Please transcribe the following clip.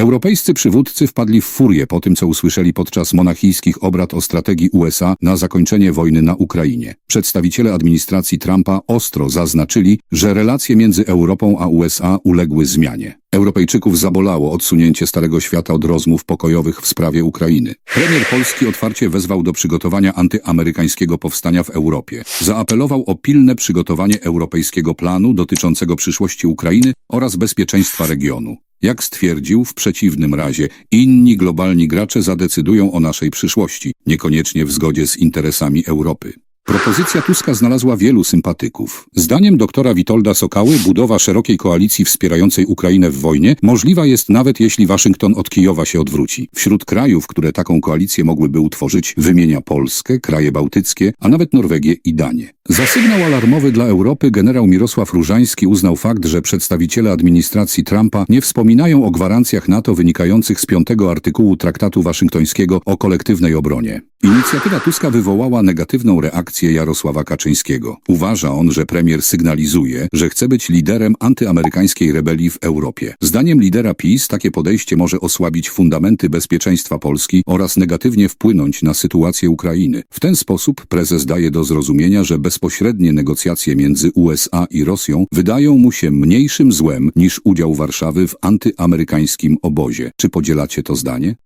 Europejscy przywódcy wpadli w furię po tym, co usłyszeli podczas monachijskich obrad o strategii USA na zakończenie wojny na Ukrainie. Przedstawiciele administracji Trumpa ostro zaznaczyli, że relacje między Europą a USA uległy zmianie. Europejczyków zabolało odsunięcie Starego Świata od rozmów pokojowych w sprawie Ukrainy. Premier Polski otwarcie wezwał do przygotowania antyamerykańskiego powstania w Europie. Zaapelował o pilne przygotowanie europejskiego planu dotyczącego przyszłości Ukrainy oraz bezpieczeństwa regionu. Jak stwierdził, w przeciwnym razie inni globalni gracze zadecydują o naszej przyszłości, niekoniecznie w zgodzie z interesami Europy. Propozycja Tuska znalazła wielu sympatyków. Zdaniem doktora Witolda Sokały budowa szerokiej koalicji wspierającej Ukrainę w wojnie możliwa jest nawet jeśli Waszyngton od Kijowa się odwróci. Wśród krajów, które taką koalicję mogłyby utworzyć, wymienia Polskę, kraje bałtyckie, a nawet Norwegię i Danię. Za sygnał alarmowy dla Europy generał Mirosław Różański uznał fakt, że przedstawiciele administracji Trumpa nie wspominają o gwarancjach NATO wynikających z piątego artykułu Traktatu Waszyngtońskiego o kolektywnej obronie. Inicjatywa Tuska wywołała negatywną reakcję Jarosława Kaczyńskiego. Uważa on, że premier sygnalizuje, że chce być liderem antyamerykańskiej rebelii w Europie. Zdaniem lidera PiS takie podejście może osłabić fundamenty bezpieczeństwa Polski oraz negatywnie wpłynąć na sytuację Ukrainy. W ten sposób prezes daje do zrozumienia, że bezpośrednie negocjacje między USA i Rosją wydają mu się mniejszym złem niż udział Warszawy w antyamerykańskim obozie. Czy podzielacie to zdanie?